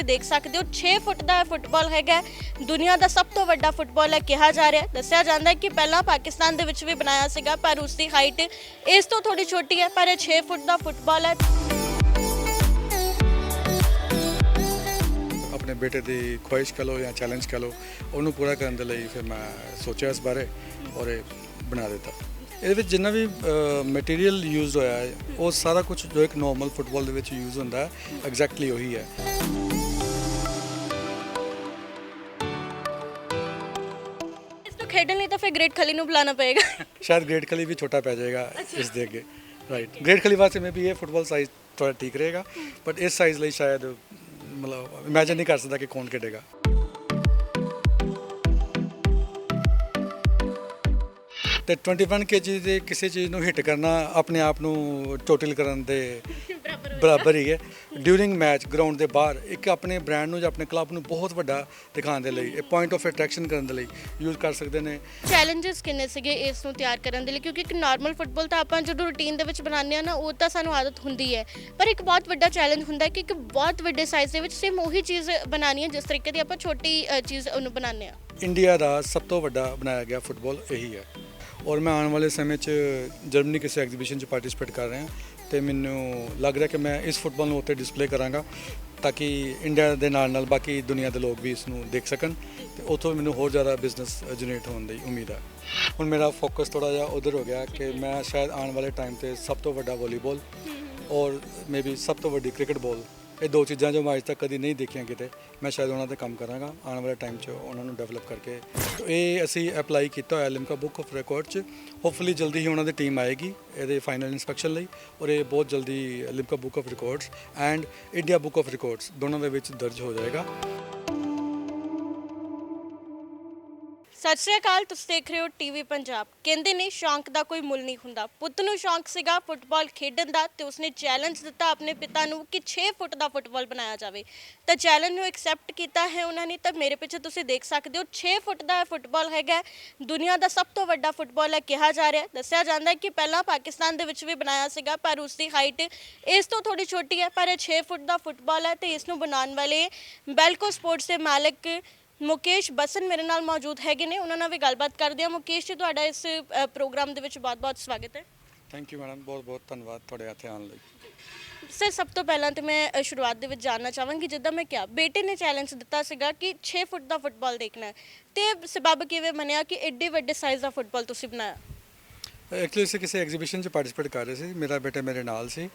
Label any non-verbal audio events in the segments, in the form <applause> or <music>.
ਤੁਸੀਂ ਦੇਖ ਸਕਦੇ ਹੋ 6 ਫੁੱਟ ਦਾ ਫੁੱਟਬਾਲ ਹੈਗਾ ਹੈ। ਦੁਨੀਆ ਦਾ ਸਭ ਤੋਂ ਵੱਡਾ ਫੁੱਟਬਾਲ ਹੈ ਕਿਹਾ ਜਾ ਰਿਹਾ ਦੱਸਿਆ ਜਾਂਦਾ ਹੈ ਕਿ ਪਹਿਲਾਂ ਪਾਕਿਸਤਾਨ ਦੇ ਵਿੱਚ ਵੀ ਬਣਾਇਆ ਸੀਗਾ, ਪਰ ਉਸ ਦੀ ਹਾਈਟ ਇਸ ਤੋਂ ਥੋੜੀ ਛੋਟੀ ਹੈ, ਪਰ ਇਹ 6 ਫੁੱਟ ਦਾ ਫੁੱਟਬਾਲ ਹੈ। ਆਪਣੇ ਬੇਟੇ ਦੀ ਖੁਆਇਸ਼ ਕਹ ਲਓ ਜਾਂ ਚੈਲੰਜ ਕਹ ਲਓ, ਉਹਨੂੰ ਪੂਰਾ ਕਰਨ ਦੇ ਲਈ ਫਿਰ ਮੈਂ ਸੋਚਿਆ ਇਸ ਬਾਰੇ ਔਰ ਇਹ ਬਣਾ ਦਿੱਤਾ। ਇਹਦੇ ਵਿੱਚ ਜਿੰਨਾ ਵੀ ਮਟੀਰੀਅਲ ਯੂਜ ਹੋਇਆ ਹੈ, ਉਹ ਸਾਰਾ ਕੁਝ ਜੋ ਇੱਕ ਨਾਰਮਲ ਫੁੱਟਬਾਲ ਦੇ ਵਿੱਚ ਯੂਜ਼ ਹੁੰਦਾ ਹੈ ਐਗਜ਼ੈਕਟਲੀ ਉਹੀ ਹੈ। ਗ੍ਰੇਟ ਖਲੀ ਨੂੰ ਬੁਲਾਉਣਾ ਪਏਗਾ। ਸ਼ਾਇਦ ਗ੍ਰੇਡ ਖਲੀ ਵੀ ਛੋਟਾ ਪੈ ਜਾਏਗਾ ਇਸ ਦੇ ਅੱਗੇ। ਰਾਈਟ ਗ੍ਰੇਡ ਖਲੀ ਵਾਸਤੇ ਮੇ ਵੀ ਇਹ ਫੁੱਟਬਾਲ ਸਾਈਜ਼ ਥੋੜਾ ਠੀਕ ਰਹੇਗਾ ਬਟ ਇਸ ਸਾਈਜ਼ ਲਈ ਸ਼ਾਇਦ ਮਤਲਬ ਇਮੇਜਿਨ ਨਹੀਂ ਕਰ ਸਕਦਾ ਕਿ ਕੌਣ ਖੇਡੇਗਾ। ਤੇ 21 ਕੇਜੀ ਦੇ ਕਿਸੇ ਚੀਜ਼ ਨੂੰ ਹਿੱਟ ਕਰਨਾ ਆਪਣੇ ਆਪ ਨੂੰ ਟੋਟਲ ਕਰਨ ਦੇ ਬਰਾਬਰ ਹੀ ਹੈ। ਡਿਊਰਿੰਗ ਮੈਚ ਗਰਾਊਂਡ ਦੇ ਬਾਹਰ ਇੱਕ ਆਪਣੇ ਬ੍ਰਾਂਡ ਨੂੰ ਜਾਂ ਆਪਣੇ ਕਲੱਬ ਨੂੰ ਬਹੁਤ ਵੱਡਾ ਦਿਖਾਉਣ ਦੇ ਲਈ ਇਹ ਪੁਆਇੰਟ ਆਫ ਅਟਰੈਕਸ਼ਨ ਕਰਨ ਦੇ ਲਈ ਯੂਜ਼ ਕਰ ਸਕਦੇ ਨੇ। ਚੈਲੰਜਸ ਕਿੰਨੇ ਸੀਗੇ ਇਸ ਨੂੰ ਤਿਆਰ ਕਰਨ ਦੇ ਲਈ? ਕਿਉਂਕਿ ਇੱਕ ਨਾਰਮਲ ਫੁੱਟਬਾਲ ਤਾਂ ਆਪਾਂ ਜਦੋਂ ਰੂਟੀਨ ਦੇ ਵਿੱਚ ਬਣਾਉਂਦੇ ਆ ਨਾ ਉਹ ਤਾਂ ਸਾਨੂੰ ਆਦਤ ਹੁੰਦੀ ਹੈ। ਪਰ ਇੱਕ ਬਹੁਤ ਵੱਡਾ ਚੈਲੰਜ ਹੁੰਦਾ ਹੈ ਕਿ ਇੱਕ ਬਹੁਤ ਵੱਡੇ ਸਾਈਜ਼ ਦੇ ਵਿੱਚ ਸੇਮ ਉਹੀ ਚੀਜ਼ ਬਣਾਉਣੀ ਹੈ ਜਿਸ ਤਰੀਕੇ ਦੀ ਆਪਾਂ ਛੋਟੀ ਚੀਜ਼ ਉਹਨੂੰ ਬਣਾਉਂਦੇ ਆ ਇੰਡੀਆ ਦਾ ਸਭ ਤੋਂ ਵੱਡਾ ਬਣਾਇਆ ਗਿਆ ਫੁੱਟਬਾਲ ਇਹੀ ਹੈ। ਔਰ ਮੈਂ ਆਉਣ ਵਾਲੇ ਸਮੇਂ 'ਚ ਜਰਮਨੀ ਕਿਸੇ ਐਗਜ਼ੀਬਿਸ਼ਨ 'ਚ ਪਾਰਟਿਸਿਪੇਟ ਕਰ ਰਿਹਾ ਤੇ ਮੈਨੂੰ ਲੱਗ ਰਿਹਾ ਕਿ ਮੈਂ ਇਸ ਫੁੱਟਬਾਲ ਨੂੰ ਉੱਥੇ ਡਿਸਪਲੇ ਕਰਾਂਗਾ ਤਾਂ ਕਿ ਇੰਡੀਆ ਦੇ ਨਾਲ ਨਾਲ ਬਾਕੀ ਦੁਨੀਆ ਦੇ ਲੋਕ ਵੀ ਇਸ ਨੂੰ ਦੇਖ ਸਕਣ ਤੇ ਉੱਥੋਂ ਮੈਨੂੰ ਹੋਰ ਜ਼ਿਆਦਾ ਬਿਜ਼ਨਸ ਜਨਰੇਟ ਹੋਣ ਦੀ ਉਮੀਦ ਹੈ। ਹੁਣ ਮੇਰਾ ਫੋਕਸ ਥੋੜਾ ਜਿਹਾ ਉਧਰ ਹੋ ਗਿਆ ਕਿ ਮੈਂ ਸ਼ਾਇਦ ਆਉਣ ਵਾਲੇ ਟਾਈਮ ਤੇ ਸਭ ਤੋਂ ਵੱਡਾ ਵਾਲੀਬਾਲ ਔਰ ਮੇਬੀ ਸਭ ਤੋਂ ਵੱਡੀ ਕ੍ਰਿਕਟ ਬਾਲ ਇਹ ਦੋ ਚੀਜ਼ਾਂ ਜੋ ਮੈਂ ਅੱਜ ਤੱਕ ਕਦੀ ਨਹੀਂ ਦੇਖੀਆਂ ਕਿਤੇ, ਮੈਂ ਸ਼ਾਇਦ ਉਹਨਾਂ ਤੇ ਕੰਮ ਕਰਾਂਗਾ। ਆਉਣ ਵਾਲੇ ਟਾਈਮ 'ਚ ਉਹਨਾਂ ਨੂੰ ਡਿਵੈਲਪ ਕਰਕੇ। ਤੋ ਇਹ ਅਸੀਂ ਅਪਲਾਈ ਕੀਤਾ ਹੋਇਆ ਲਿਮਕਾ ਬੁੱਕ ਆਫ ਰਿਕਾਰਡ 'ਚ। ਹੋਪਫੁਲੀ ਜਲਦੀ ਹੀ ਉਹਨਾਂ ਦੀ ਟੀਮ ਆਏਗੀ ਇਹਦੇ ਫਾਈਨਲ ਇਨਸਪੈਕਸ਼ਨ ਲਈ ਔਰ ਇਹ ਬਹੁਤ ਜਲਦੀ Limca book of records and India book of records ਦੋਨਾਂ ਦੇ ਵਿੱਚ ਦਰਜ ਹੋ ਜਾਏਗਾ। ਸਤਿ ਸ਼੍ਰੀ ਅਕਾਲ, ਤੁਸੀਂ ਦੇਖ ਰਹੇ ਹੋ ਟੀਵੀ ਪੰਜਾਬ। ਕਹਿੰਦੇ ਨੇ ਸ਼ੌਂਕ ਦਾ ਕੋਈ ਮੁੱਲ ਨਹੀਂ ਹੁੰਦਾ। ਪੁੱਤ ਨੂੰ ਸ਼ੌਂਕ ਸੀਗਾ ਫੁੱਟਬਾਲ ਖੇਡਣ ਦਾ ਤੇ ਉਸਨੇ ਚੈਲੰਜ ਦਿੱਤਾ ਆਪਣੇ ਪਿਤਾ ਨੂੰ ਕਿ 6 ਫੁੱਟ ਦਾ ਫੁੱਟਬਾਲ ਬਣਾਇਆ ਜਾਵੇ। ਤਾਂ ਚੈਲੰਜ ਨੂੰ ਐਕਸੈਪਟ ਕੀਤਾ ਹੈ ਉਹਨਾਂ ਨੇ। ਤਾਂ ਮੇਰੇ ਪਿੱਛੇ ਤੁਸੀਂ ਦੇਖ ਸਕਦੇ ਹੋ 6 ਫੁੱਟ ਦਾ ਇਹ ਫੁੱਟਬਾਲ ਹੈਗਾ। ਦੁਨੀਆ ਦਾ ਸਭ ਤੋਂ ਵੱਡਾ ਫੁੱਟਬਾਲ ਹੈ ਕਿਹਾ ਜਾ ਰਿਹਾ। ਦੱਸਿਆ ਜਾਂਦਾ ਕਿ ਪਹਿਲਾਂ ਪਾਕਿਸਤਾਨ ਦੇ ਵਿੱਚ ਵੀ ਬਣਾਇਆ ਸੀਗਾ, ਪਰ ਉਸ ਦੀ ਹਾਈਟ ਇਸ ਤੋਂ ਥੋੜੀ ਛੋਟੀ ਹੈ, ਪਰ ਇਹ 6 ਫੁੱਟ ਦਾ ਫੁੱਟਬਾਲ ਹੈ ਤੇ ਇਸ ਨੂੰ ਬਣਾਉਣ ਵਾਲੇ ਬੈਲਕੋ ਸਪੋਰਟਸ ਦੇ ਮਾਲਕ ਮੁਕੇਸ਼ ਬਸਨ ਮੇਰੇ ਨਾਲ ਮੌਜੂਦ ਹੈਗੇ ਨੇ ਉਹਨਾਂ ਨਾਲ ਵੀ ਗੱਲਬਾਤ ਕਰਦੇ ਹਾਂ। ਮੁਕੇਸ਼ ਜੀ ਤੁਹਾਡਾ ਇਸ ਅ, ਪ੍ਰੋਗਰਾਮ ਦੇ ਵਿੱਚ ਬਹੁਤ-ਬਹੁਤ ਸਵਾਗਤ ਹੈ। ਥੈਂਕ ਯੂ ਮੈਡਮ ਬਹੁਤ ਬਹੁਤ ਧੰਨਵਾਦ ਤੁਹਾਡੇ ਇੱਥੇ ਆਉਣ ਲਈ। ਸਰ ਸਭ ਤੋਂ ਪਹਿਲਾਂ ਤੇ ਮੈਂ ਅ, ਸ਼ੁਰੂਆਤ ਦੇ ਵਿੱਚ ਜਾਨਣਾ ਚਾਹਾਂਗੀ ਜਿੱਦਾਂ ਮੈਂ ਕਿਹਾ ਬੇਟੇ ਨੇ ਚੈਲੰਜ ਦਿੱਤਾ ਸੀਗਾ ਕਿ 6 ਫੁੱਟ ਦਾ ਫੁੱਟਬਾਲ ਦੇਖਣਾ ਹੈ। ਤੇ ਸਬਬ ਕਿਵੇਂ ਬਣਿਆ ਕਿ ਐਡੇ ਵੱਡੇ ਸਾਈਜ਼ ਦਾ ਫੁੱਟਬਾਲ ਤੁਸੀਂ ਬਣਾਇਆ? ਐਕਚੁਅਲੀ ਅਸੀਂ ਕਿਸੇ ਐਗਜ਼ੀਬਿਸ਼ਨ 'ਚ ਪਾਰਟਿਸਿਪੇਟ ਕਰ ਰਹੇ ਸੀ ਮੇਰਾ ਬੇਟਾ ਮੇਰੇ ਨਾਲ ਸੀ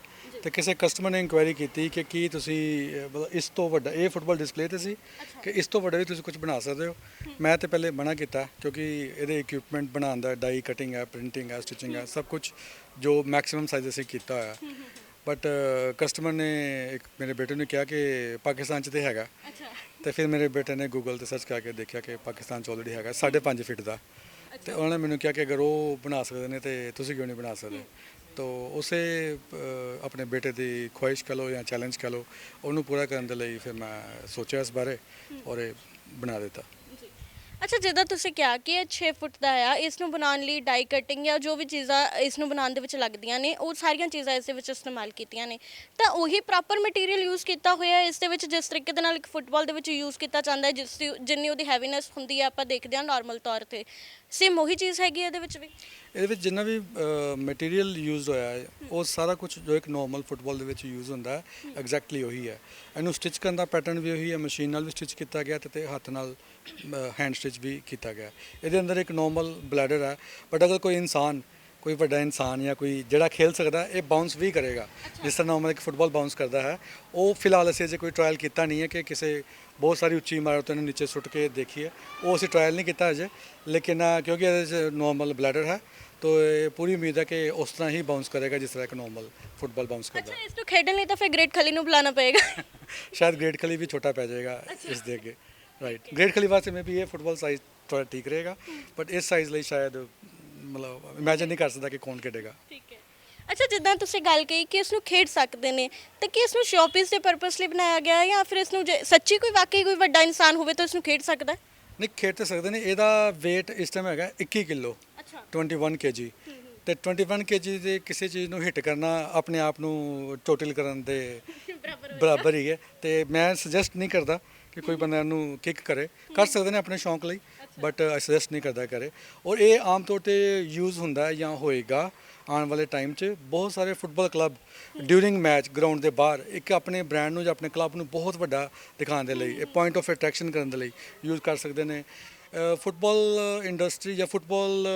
ਤੇ ਕਿਸੇ ਕਸਟਮਰ ਨੇ ਇਨਕੁਆਇਰੀ ਕੀਤੀ ਕਿ ਕੀ ਤੁਸੀਂ ਮਤਲਬ ਇਸ ਤੋਂ ਵੱਡਾ ਇਹ ਫੁੱਟਬਾਲ ਡਿਸਪਲੇ ਤੇ ਸੀ ਕਿ ਇਸ ਤੋਂ ਵੱਡਾ ਵੀ ਤੁਸੀਂ ਕੁਝ ਬਣਾ ਸਕਦੇ ਹੋ। ਮੈਂ ਤੇ ਪਹਿਲੇ ਮਨਾ ਕੀਤਾ ਕਿਉਂਕਿ ਇਹਦੇ ਇਕਵਿਪਮੈਂਟ ਬਣਾਉਣ ਦਾ ਡਾਈ ਕਟਿੰਗ ਹੈ ਪ੍ਰਿੰਟਿੰਗ ਹੈ ਸਟਿਚਿੰਗ ਹੈ ਸਭ ਕੁਝ ਜੋ ਮੈਕਸਿਮਮ ਸਾਈਜ਼ ਅਸੀਂ ਕੀਤਾ ਹੋਇਆ। ਬਟ ਕਸਟਮਰ ਨੇ ਇੱਕ ਮੇਰੇ ਬੇਟੇ ਨੂੰ ਕਿਹਾ ਕਿ ਪਾਕਿਸਤਾਨ 'ਚ ਤੇ ਹੈਗਾ। ਅੱਛਾ। ਤੇ ਫਿਰ ਮੇਰੇ ਬੇਟੇ ਨੇ ਗੂਗਲ ਤੇ ਸਰਚ ਕਰਕੇ ਦੇਖਿਆ ਕਿ ਪਾਕਿਸਤਾਨ 'ਚ ਆਲਰੇਡੀ ਹੈਗਾ 5.5 ਫਿਟ ਦਾ। ਤੇ ਉਹਨਾਂ ਨੇ ਮੈਨੂੰ ਕਿਹਾ ਕਿ ਅਗਰ ਉਹ ਬਣਾ ਸਕਦੇ ਨੇ ਤੇ ਤੁਸੀਂ ਕਿਉਂ ਨਹੀਂ ਬਣਾ ਸਕਦੇ? ਤੋ ਉਸੇ ਆਪਣੇ ਬੇਟੇ ਦੀ ਖੁਆਇਸ਼ ਕਹ ਲਓ ਜਾਂ ਚੈਲੰਜ ਕਹ ਲਓ, ਉਹਨੂੰ ਪੂਰਾ ਕਰਨ ਦੇ ਲਈ ਫਿਰ ਮੈਂ ਸੋਚਿਆ ਇਸ ਬਾਰੇ ਔਰ ਇਹ ਬਣਾ ਦਿੱਤਾ। ਅੱਛਾ, ਜਿੱਦਾਂ ਤੁਸੀਂ ਕਿਹਾ ਕਿ ਇਹ 6 ਫੁੱਟ ਦਾ ਆ, ਇਸ ਨੂੰ ਬਣਾਉਣ ਲਈ ਡਾਈ ਕਟਿੰਗ ਜਾਂ ਜੋ ਵੀ ਚੀਜ਼ਾਂ ਇਸ ਨੂੰ ਬਣਾਉਣ ਦੇ ਵਿੱਚ ਲੱਗਦੀਆਂ ਨੇ, ਉਹ ਸਾਰੀਆਂ ਚੀਜ਼ਾਂ ਇਸ ਦੇ ਵਿੱਚ ਇਸਤੇਮਾਲ ਕੀਤੀਆਂ ਨੇ। ਤਾਂ ਉਹੀ ਪ੍ਰੋਪਰ ਮਟੀਰੀਅਲ ਯੂਜ਼ ਕੀਤਾ ਹੋਇਆ ਹੈ ਇਸ ਦੇ ਵਿੱਚ, ਜਿਸ ਤਰੀਕੇ ਦੇ ਨਾਲ ਇੱਕ ਫੁੱਟਬਾਲ ਦੇ ਵਿੱਚ ਯੂਜ਼ ਕੀਤਾ ਜਾਂਦਾ ਹੈ, ਜਿਸ ਦੀ, ਜਿੰਨੀ ਉਹਦੀ ਹੈਵੀਨੈਸ ਹੁੰਦੀ ਹੈ, ਆਪਾਂ ਦੇਖਦੇ ਹਾਂ ਨਾਰਮਲ ਤੌਰ ਤੇ। ਸੇਮ ਉਹੀ ਚੀਜ਼ ਹੈਗੀ ਹੈ ਇਹਦੇ ਵਿੱਚ ਵੀ? ਇਹਦੇ ਵਿੱਚ ਜਿੰਨਾ ਵੀ ਮਟੀਰੀਅਲ ਯੂਜ਼ ਹੋਇਆ ਹੈ, ਉਹ ਸਾਰਾ ਕੁਝ ਜੋ ਇੱਕ ਨਾਰਮਲ ਫੁੱਟਬਾਲ ਦੇ ਵਿੱਚ ਯੂਜ਼ ਹੁੰਦਾ ਹੈ ਐਗਜ਼ੈਕਟਲੀ ਉਹੀ ਹੈ। ਇਹਨੂੰ ਸਟਿਚ ਕਰਨ ਦਾ ਪੈਟਰਨ ਵੀ ਉਹੀ ਹੈ ਮਸ਼ੀਨ ਨਾਲ ਵੀ ਸਟਿਚ ਕੀਤਾ ਗਿਆ ਤੇ- ਤੇ ਹੱਥ ਨਾਲ ਹੈਂਡ ਸਟਿਚ ਵੀ ਕੀਤਾ ਗਿਆ। ਇਹਦੇ ਅੰਦਰ ਇੱਕ ਨਾਰਮਲ ਬਲੈਡਰ ਹੈ ਬਟ ਅਗਰ ਕੋਈ ਇਨਸਾਨ ਕੋਈ ਵੱਡਾ ਇਨਸਾਨ ਜਾਂ ਕੋਈ ਜਿਹੜਾ ਖੇਲ ਸਕਦਾ ਹੈ, ਇਹ ਬਾਉਂਸ ਵੀ ਕਰੇਗਾ। ਜਿਸ ਤਰ੍ਹਾਂ ਨਾਰਮਲ ਇੱਕ ਫੁੱਟਬਾਲ ਬਾਉਂਸ ਕਰਦਾ ਹੈ। ਉਹ ਫਿਲਹਾਲ ਅਸੀਂ ਅਜੇ ਕੋਈ ਟ੍ਰਾਇਲ ਕੀਤਾ ਨਹੀਂ ਹੈ ਕਿ ਕਿਸੇ ਬਹੁਤ ਸਾਰੀ ਉੱਚੀ ਇਮਾਰਤ ਨੂੰ ਨੀਚੇ ਸੁੱਟ ਕੇ ਦੇਖੀਏ। ਉਹ ਅਸੀਂ ਟ੍ਰਾਇਲ ਨਹੀਂ ਕੀਤਾ ਅਜੇ। ਲੇਕਿਨ ਕਿਉਂਕਿ ਇਹਦੇ ਨਾਰਮਲ ਬਲੈਡਰ ਹੈ ਤੋ ਇਹ ਪੂਰੀ ਉਮੀਦ ਹੈ ਕਿ ਉਸ ਤਰ੍ਹਾਂ ਹੀ ਬਾਉਂਸ ਕਰੇਗਾ ਜਿਸ ਤਰ੍ਹਾਂ ਇੱਕ ਨਾਰਮਲ ਫੁੱਟਬਾਲ ਬਾਉਂਸ ਕਰਦਾ ਅੱਛਾ ਇਸ ਨੂੰ ਖੇਡਣ ਲਈ ਤਾਂ ਫਿਰ ਗ੍ਰੇਟ ਖਲੀ ਨੂੰ ਬੁਲਾਉਣਾ ਪਏਗਾ। <laughs> ਸ਼ਾਇਦ ਗ੍ਰੇਡ ਖਲੀ ਵੀ ਛੋਟਾ ਪੈ ਜਾਏਗਾ ਇਸ ਦੇ ਅੱਗੇ। ਰਾਈਟ ਗ੍ਰੇਡ ਖਲੀ ਵਾਸਤੇ ਮੇ ਵੀ ਇਹ ਫੁੱਟਬਾਲ ਸਾਈਜ਼ ਥੋੜਾ ਠੀਕ ਰਹੇਗਾ ਬਟ ਇਸ ਸਾਈਜ਼ ਲਈ ਸ਼ਾਇਦ ਮਤਲਬ ਇਮੇਜਿਨ ਨਹੀਂ ਕਰ ਸਕਦਾ ਕਿ ਕੌਣ ਖੇਡੇਗਾ। ਠੀਕ ਹੈ। ਅੱਛਾ ਜਿੱਦਾਂ ਤੁਸੀਂ ਗੱਲ ਕਹੀ ਕਿ ਇਸ ਨੂੰ ਖੇਡ ਸਕਦੇ ਨੇ ਤਾਂ ਕੀ ਇਸ ਨੂੰ ਸ਼ੋਪੀਸ ਦੇ ਪਰਪਸ ਲਈ ਬਣਾਇਆ ਗਿਆ ਹੈ ਜਾਂ ਫਿਰ ਇਸ ਨੂੰ ਜੇ ਸੱਚੀ ਕੋਈ ਵਾਕਈ ਕੋਈ ਵੱਡਾ ਇਨਸਾਨ ਹੋਵੇ ਤਾਂ ਇਸ ਨੂੰ ਖੇਡ ਸਕਦਾ ਹੈ? ਨਹੀਂ ਖੇਡ ਤੇ ਸਕਦੇ ਨੇ। ਇਹਦਾ weight ਇਸ ਟਾਈਮ ਹੈਗਾ 21 ਕਿਲੋ ਅੱਛਾ। 21 kg ਤੇ 21 ਕੇਜੀ ਦੇ ਕਿਸੇ ਚੀਜ਼ ਨੂੰ ਹਿੱਟ ਕਰਨਾ ਆਪਣੇ ਆਪ ਨੂੰ ਟੋਟਲ ਕਰਨ ਦੇ <laughs> ਬਰਾਬਰ ਹੀ ਹੈ। ਤੇ ਮੈਂ ਸੁਜੈਸਟ ਨਹੀਂ ਕਰਦਾ ਕਿ ਕੋਈ ਬੰਦਾ ਇਹਨੂੰ ਕਿਕ ਕਰੇ। ਕਰ ਸਕਦੇ ਨੇ ਆਪਣੇ ਸ਼ੌਂਕ ਲਈ। ਬਟ ਆਈ ਨਹੀਂ ਕਰਦਾ ਕਰੇ ਔਰ ਇਹ ਆਮ ਤੌਰ ਤੇ ਯੂਜ਼ ਹੁੰਦਾ ਹੈ ਜਾਂ ਹੋਏਗਾ ਆਉਣ ਵਾਲੇ ਟਾਈਮ 'ਚ ਬਹੁਤ ਸਾਰੇ football club during match ground ਦੇ ਬਾਹਰ ਇੱਕ ਆਪਣੇ ਬ੍ਰਾਂਡ ਨੂੰ ਜਾਂ ਆਪਣੇ ਕਲੱਬ ਨੂੰ ਬਹੁਤ ਵੱਡਾ ਦਿਖਾਉਣ ਦੇ ਲਈ ਇਹ ਪੁਆਇੰਟ ਆਫ ਅਟਰੈਕਸ਼ਨ ਕਰਨ ਦੇ ਲਈ ਯੂਜ਼ ਕਰ ਸਕਦੇ ਨੇ ਫੁੱਟਬਾਲ ਇੰਡਸਟਰੀ ਜਾਂ ਫੁੱਟਬਾਲ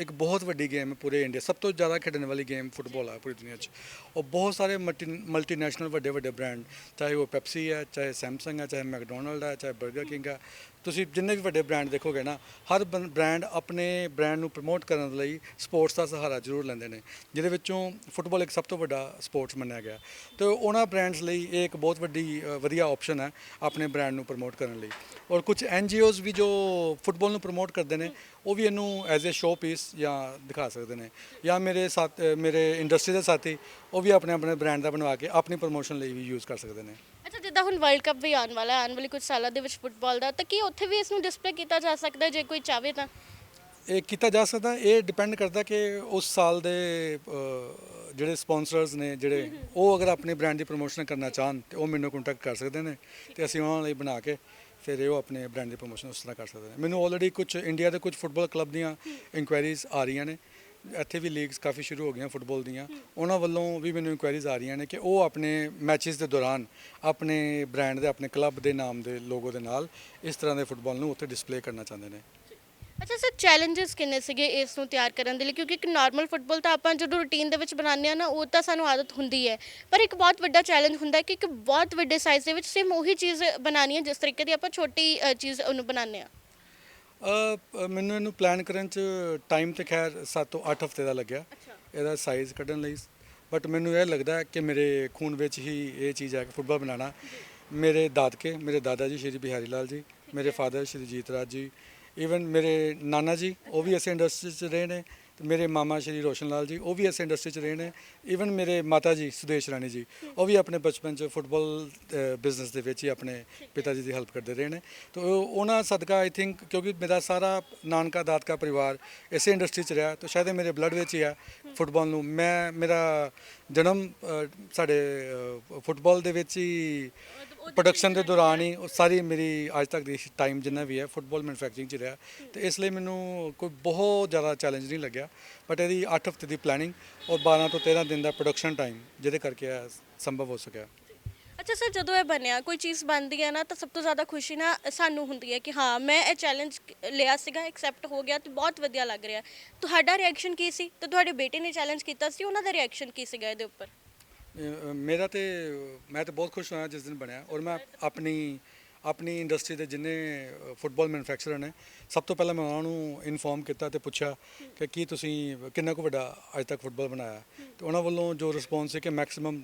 ਇੱਕ ਬਹੁਤ ਵੱਡੀ ਗੇਮ ਹੈ ਪੂਰੇ ਇੰਡੀਆ ਸਭ ਤੋਂ ਜ਼ਿਆਦਾ ਖੇਡਣ ਵਾਲੀ ਗੇਮ ਫੁੱਟਬਾਲ ਹੈ ਪੂਰੀ ਦੁਨੀਆ 'ਚ ਉਹ ਬਹੁਤ ਸਾਰੇ ਮਲਟੀਨੈਸ਼ਨਲ ਵੱਡੇ ਵੱਡੇ ਬ੍ਰਾਂਡ ਚਾਹੇ ਉਹ ਪੈਪਸੀ ਹੈ ਚਾਹੇ ਸੈਮਸੰਗ ਹੈ ਚਾਹੇ ਮੈਕਡੋਨਲਡ ਹੈ ਚਾਹੇ 버ਗਰ ਕਿੰਗ ਹੈ ਤੁਸੀਂ ਜਿੰਨੇ ਵੀ ਵੱਡੇ ਬ੍ਰਾਂਡ ਦੇਖੋਗੇ ਨਾ, ਹਰ ਬ੍ਰਾਂਡ ਆਪਣੇ ਬ੍ਰਾਂਡ ਨੂੰ ਪ੍ਰਮੋਟ ਕਰਨ ਲਈ ਸਪੋਰਟਸ ਦਾ ਸਹਾਰਾ ਜ਼ਰੂਰ ਲੈਂਦੇ ਨੇ, ਜਿਹਦੇ ਵਿੱਚੋਂ ਫੁੱਟਬਾਲ ਇੱਕ ਸਭ ਤੋਂ ਵੱਡਾ ਸਪੋਰਟਸ ਮੰਨਿਆ ਗਿਆ। ਤੇ ਉਹਨਾਂ ਬ੍ਰਾਂਡਸ ਲਈ ਇਹ ਇੱਕ ਬਹੁਤ ਵੱਡੀ ਵਧੀਆ ਆਪਸ਼ਨ ਹੈ ਆਪਣੇ ਬ੍ਰਾਂਡ ਨੂੰ ਪ੍ਰਮੋਟ ਕਰਨ ਲਈ। ਔਰ ਕੁਝ ਐਨਜੀਓਜ਼ ਵੀ ਜੋ ਫੁੱਟਬਾਲ ਨੂੰ ਪ੍ਰਮੋਟ ਕਰਦੇ ਨੇ, ਉਹ ਵੀ ਇਹਨੂੰ ਐਜ਼ ਅ ਸ਼ੋਅ ਪੀਸ ਜਾਂ ਦਿਖਾ ਸਕਦੇ ਨੇ। ਜਾਂ ਮੇਰੇ ਸਾਥ ਮੇਰੇ ਇੰਡਸਟਰੀ ਦੇ ਸਾਥੀ, ਉਹ ਵੀ ਆਪਣੇ ਆਪਣੇ ਬ੍ਰਾਂਡ ਦਾ ਬਣਵਾ ਕੇ ਆਪਣੀ ਪ੍ਰਮੋਸ਼ਨ ਲਈ ਵੀ ਯੂਜ਼ ਕਰ ਸਕਦੇ ਨੇ। ਜਿੱਦਾਂ ਹੁਣ ਵਰਲਡ ਕੱਪ ਵੀ ਆਉਣ ਵਾਲਾ ਹੈ ਆਉਣ ਵਾਲੇ ਕੁਝ ਸਾਲਾਂ ਦੇ ਵਿੱਚ ਫੁੱਟਬਾਲ ਦਾ ਤਾਂ ਕੀ ਉੱਥੇ ਵੀ ਇਸ ਨੂੰ ਡਿਸਪਲੇ ਕੀਤਾ ਜਾ ਸਕਦਾ ਹੈ ਜੇ ਕੋਈ ਚਾਹੇ ਤਾਂ? ਇਹ ਕੀਤਾ ਜਾ ਸਕਦਾ ਇਹ ਡਿਪੈਂਡ ਕਰਦਾ ਕਿ ਉਸ ਸਾਲ ਦੇ ਅ, ਜਿਹੜੇ ਸਪਾਂਸਰਸ ਨੇ ਜਿਹੜੇ ਉਹ ਅਗਰ ਆਪਣੇ ਬ੍ਰਾਂਡ ਦੀ ਪ੍ਰੋਮੋਸ਼ਨ ਕਰਨਾ ਚਾਹਣ ਤੇ ਉਹ ਮੈਨੂੰ ਕੰਟੈਕਟ ਕਰ ਸਕਦੇ ਨੇ ਤੇ ਅਸੀਂ ਉਹਨਾਂ ਲਈ ਬਣਾ ਕੇ ਫਿਰ ਉਹ ਆਪਣੇ ਬ੍ਰਾਂਡ ਦੀ ਪ੍ਰੋਮੋਸ਼ਨ ਉਸ ਤਰ੍ਹਾਂ ਕਰ ਸਕਦੇ ਨੇ। ਮੈਨੂੰ ਆਲਰੇਡੀ ਕੁਝ ਇੰਡੀਆ ਦੇ ਕੁਝ ਫੁੱਟਬਾਲ ਕਲੱਬ ਦੀਆਂ ਇਨਕੁਆਇਰੀਜ਼ ਆ ਰਹੀਆਂ ਨੇ ਇੱਥੇ ਵੀ ਲੀਗਸ ਕਾਫੀ ਸ਼ੁਰੂ ਹੋ ਗਈਆਂ ਫੁੱਟਬਾਲ ਦੀਆਂ। ਉਹਨਾਂ ਵੱਲੋਂ ਵੀ ਮੈਨੂੰ ਇਨਕੁਆਇਰੀਜ਼ ਆ ਰਹੀਆਂ ਨੇ ਕਿ ਉਹ ਆਪਣੇ ਮੈਚਸ ਦੇ ਦੌਰਾਨ ਆਪਣੇ ਬ੍ਰਾਂਡ ਦੇ ਆਪਣੇ ਕਲੱਬ ਦੇ ਨਾਮ ਦੇ ਲੋਗੋ ਦੇ ਨਾਲ ਇਸ ਤਰ੍ਹਾਂ ਦੇ ਫੁੱਟਬਾਲ ਨੂੰ ਉੱਥੇ ਡਿਸਪਲੇ ਕਰਨਾ ਚਾਹੁੰਦੇ ਨੇ। ਅੱਛਾ ਸਰ ਚੈਲੰਜਸ ਕਿੰਨੇ ਸੀਗੇ ਇਸ ਨੂੰ ਤਿਆਰ ਕਰਨ ਦੇ ਲਈ? ਕਿਉਂਕਿ ਇੱਕ ਨਾਰਮਲ ਫੁੱਟਬਾਲ ਤਾਂ ਆਪਾਂ ਜਦੋਂ ਰੂਟੀਨ ਦੇ ਵਿੱਚ ਬਣਾਉਂਦੇ ਆ ਨਾ ਉਹ ਤਾਂ ਸਾਨੂੰ ਆਦਤ ਹੁੰਦੀ ਹੈ। ਪਰ ਇੱਕ ਬਹੁਤ ਵੱਡਾ ਚੈਲੰਜ ਹੁੰਦਾ ਹੈ ਕਿ ਇੱਕ ਬਹੁਤ ਵੱਡੇ ਸਾਈਜ਼ ਦੇ ਵਿੱਚ ਸੇਮ ਉਹੀ ਚੀਜ਼ ਬਣਾਉਣੀ ਹੈ ਜਿਸ ਤਰੀਕੇ ਦੀ ਆਪਾਂ ਛੋਟੀ ਅ, ਚੀਜ਼ ਉਹਨੂੰ ਬਣਾਉਂਦੇ ਆ ਅ, ਅ, ਮੈਨੂੰ ਇਹਨੂੰ ਪਲਾਨ ਕਰਨ ਚ ਟਾਈਮ ਤੇ ਖੈਰ 7 ਤੋਂ 8 ਹਫ਼ਤੇ ਦਾ ਲੱਗਿਆ। ਇਹਦਾ ਸਾਈਜ਼ ਕੱਢਣ ਲਈ। ਬਟ ਮੈਨੂੰ ਇਹ ਲੱਗਦਾ ਹੈ ਕਿ ਮੇਰੇ ਖੂਨ ਵਿੱਚ ਹੀ ਇਹ ਚੀਜ਼ ਹੈ ਕਿ ਫੁੱਟਬਾਲ ਬਣਾਉਣਾ। ਮੇਰੇ ਦਾਦਕੇ ਮੇਰੇ ਦਾਦਾ ਜੀ ਸ਼੍ਰੀ ਬਿਹਾਰੀ ਲਾਲ ਜੀ ਮੇਰੇ ਫਾਦਰ ਸ਼੍ਰੀ ਜੀਤ ਰਾਜ ਜੀ ਈਵਨ ਮੇਰੇ ਨਾਨਾ ਜੀ ਉਹ ਵੀ ਇਸੇ ਇੰਡਸਟਰੀ 'ਚ ਰਹੇ ਨੇ। ਤੇ ਮੇਰੇ ਮਾਮਾ ਸ਼੍ਰੀ ਰੋਸ਼ਨ ਲਾਲ ਜੀ ਉਹ ਵੀ ਇਸ ਇੰਡਸਟਰੀ 'ਚ ਰਹੇ ਨੇ ਈਵਨ ਮੇਰੇ ਮਾਤਾ ਜੀ ਸੁਦੇਸ਼ ਰਾਣੀ ਜੀ ਉਹ ਵੀ ਆਪਣੇ ਬਚਪਨ 'ਚ ਫੁੱਟਬਾਲ ਬਿਜ਼ਨਸ ਦੇ ਵਿੱਚ ਹੀ ਆਪਣੇ ਪਿਤਾ ਜੀ ਦੀ ਹੈਲਪ ਕਰਦੇ ਰਹੇ ਨੇ ਤਾਂ ਉਹ- ਉਹਨਾਂ ਸਦਕਾ ਆਈ ਥਿੰਕ ਕਿਉਂਕਿ ਮੇਰਾ ਸਾਰਾ ਨਾਨਕਾ ਦਾਦਕਾ ਪਰਿਵਾਰ ਇਸੇ ਇੰਡਸਟਰੀ 'ਚ ਰਿਹਾ ਤਾਂ ਸ਼ਾਇਦ ਇਹ ਮੇਰੇ ਬਲੱਡ ਵਿੱਚ ਹੀ ਆ ਫੁੱਟਬਾਲ ਨੂੰ। ਮੈਂ ਮੇਰਾ ਜਨਮ ਅ, ਸਾਡੇ ਫੁੱਟਬਾਲ ਦੇ ਵਿੱਚ ਹੀ ਪ੍ਰੋਡਕਸ਼ਨ ਦੇ ਦੌਰਾਨ ਹੀ ਉਹ ਸਾਰੀ ਮੇਰੀ ਅੱਜ ਤੱਕ ਦੀ ਟਾਈਮ ਜਿੰਨਾ ਵੀ ਹੈ ਫੁੱਟਬਾਲ ਮੈਨੂਫੈਕਚਰਿੰਗ 'ਚ ਰਿਹਾ। ਤੇ ਇਸ ਲਈ ਮੈਨੂੰ ਕੋਈ ਬਹੁਤ ਜ਼ਿਆਦਾ ਚੈਲੰਜ ਨਹੀਂ ਲੱਗਿਆ। ਬਟ ਇਹਦੀ 8 ਹਫ਼ਤੇ ਦੀ ਪਲੈਨਿੰਗ ਔਰ 12 ਤੋਂ 13 ਦਿਨ ਦਾ ਪ੍ਰੋਡਕਸ਼ਨ ਟਾਈਮ ਜਿਹਦੇ ਕਰਕੇ ਇਹ ਸੰਭਵ ਹੋ ਸਕਿਆ। ਅੱਛਾ ਸਰ, ਜਦੋਂ ਇਹ ਬਣਿਆ, ਕੋਈ ਚੀਜ਼ ਬਣਦੀ ਹੈ ਨਾ ਤਾਂ ਸਭ ਤੋਂ ਜ਼ਿਆਦਾ ਖੁਸ਼ੀ ਨਾ ਸਾਨੂੰ ਹੁੰਦੀ ਹੈ ਕਿ ਹਾਂ, ਮੈਂ ਇਹ ਚੈਲੰਜ ਲਿਆ ਸੀਗਾ ਐਕਸੈਪਟ ਹੋ ਗਿਆ ਤੇ ਬਹੁਤ ਵਧੀਆ ਲੱਗ ਰਿਹਾ। ਤੁਹਾਡਾ ਰਿਐਕਸ਼ਨ ਕੀ ਸੀ? ਤੇ ਤੁਹਾਡੇ ਬੇਟੇ ਨੇ ਚੈਲੰਜ ਕੀਤਾ ਸੀ? ਉਹਨਾਂ ਦਾ ਰਿਐਕਸ਼ਨ ਕੀ ਸੀਗਾ ਇਹਦੇ ਉੱਪਰ? ਮੇਰਾ ਤੇ, ਮੈਂ ਤਾਂ ਬਹੁਤ ਖੁਸ਼ ਹੋਇਆ ਜਿਸ ਦਿਨ ਬਣਿਆ ਔਰ ਮੈਂ ਆਪਣੀ ਆਪਣੀ ਇੰਡਸਟਰੀ ਦੇ ਜਿੰਨੇ ਫੁੱਟਬਾਲ ਮੈਨੂਫੈਕਚਰਰ ਨੇ, ਸਭ ਤੋਂ ਪਹਿਲਾਂ ਮੈਂ ਉਹਨਾਂ ਨੂੰ ਇਨਫੋਰਮ ਕੀਤਾ ਤੇ ਪੁੱਛਿਆ ਕਿ ਕੀ ਤੁਸੀਂ ਕਿੰਨਾ ਕੁ ਵੱਡਾ ਅੱਜ ਤੱਕ ਫੁੱਟਬਾਲ ਬਣਾਇਆ। ਤੇ ਉਹਨਾਂ ਵੱਲੋਂ ਜੋ ਰਿਸਪੌਂਸ ਸੀ ਕਿ ਮੈਕਸਿਮਮ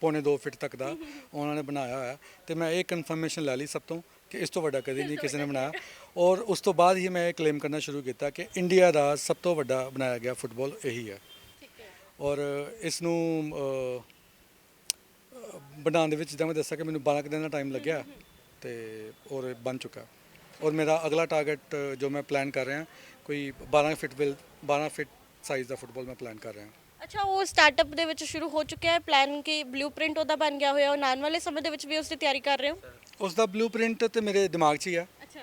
ਪੌਣੇ 2 ਫਿਟ ਤੱਕ ਦਾ ਉਹਨਾਂ ਨੇ ਬਣਾਇਆ ਹੋਇਆ। ਤੇ ਮੈਂ ਇਹ ਕਨਫਰਮੇਸ਼ਨ ਲੈ ਲਈ ਸਭ ਤੋਂ ਕਿ ਇਸ ਤੋਂ ਵੱਡਾ ਕਦੇ ਨਹੀਂ ਕਿਸੇ ਨੇ ਬਣਾਇਆ। ਔਰ ਉਸ ਤੋਂ ਬਾਅਦ ਹੀ ਮੈਂ ਇਹ ਕਲੇਮ ਕਰਨਾ ਸ਼ੁਰੂ ਕੀਤਾ ਕਿ ਇੰਡੀਆ ਦਾ ਸਭ ਤੋਂ ਵੱਡਾ ਬਣਾਇਆ ਗਿਆ ਫੁੱਟਬਾਲ ਇਹੀ ਹੈ। ਔਰ ਇਸ ਨੂੰ ਬਣਾਉਣ ਦੇ ਵਿੱਚ ਜਿੱਦਾਂ ਮੈਂ ਦੱਸਿਆ ਕਿ ਮੈਨੂੰ 12 ਕੁ ਦਿਨ ਦਾ ਟਾਈਮ ਲੱਗਿਆ ਤੇ ਔਰ ਬਣ ਚੁੱਕਾ। ਔਰ ਮੇਰਾ ਅਗਲਾ ਟਾਰਗੇਟ ਜੋ ਮੈਂ ਪਲਾਨ ਕਰ ਰਿਹਾ ਕੋਈ 12 ਫਿਟ ਵਿਲ 12 ਫਿਟ ਸਾਈਜ਼ ਦਾ ਫੁੱਟਬਾਲ ਮੈਂ ਪਲਾਨ ਕਰ ਰਿਹਾ। ਅੱਛਾ ਉਹ ਸਟਾਰਟਅਪ ਦੇ ਵਿੱਚ ਸ਼ੁਰੂ ਹੋ ਚੁੱਕਿਆ ਹੈ ਪਲਾਨ ਕਿ ਬਲੂਪ੍ਰਿੰਟ ਉਹਦਾ ਬਣ ਗਿਆ ਹੋਇਆ ਉਹ ਆਉਣ ਵਾਲੇ ਸਮੇਂ ਦੇ ਵਿੱਚ ਵੀ ਉਸ ਦੀ ਤਿਆਰੀ ਕਰ ਰਹੇ ਹੋ? ਉਸ ਦਾ ਬਲੂਪ੍ਰਿੰਟ ਤੇ ਮੇਰੇ ਦਿਮਾਗ 'ਚ ਹੀ ਆ। ਅੱਛਾ।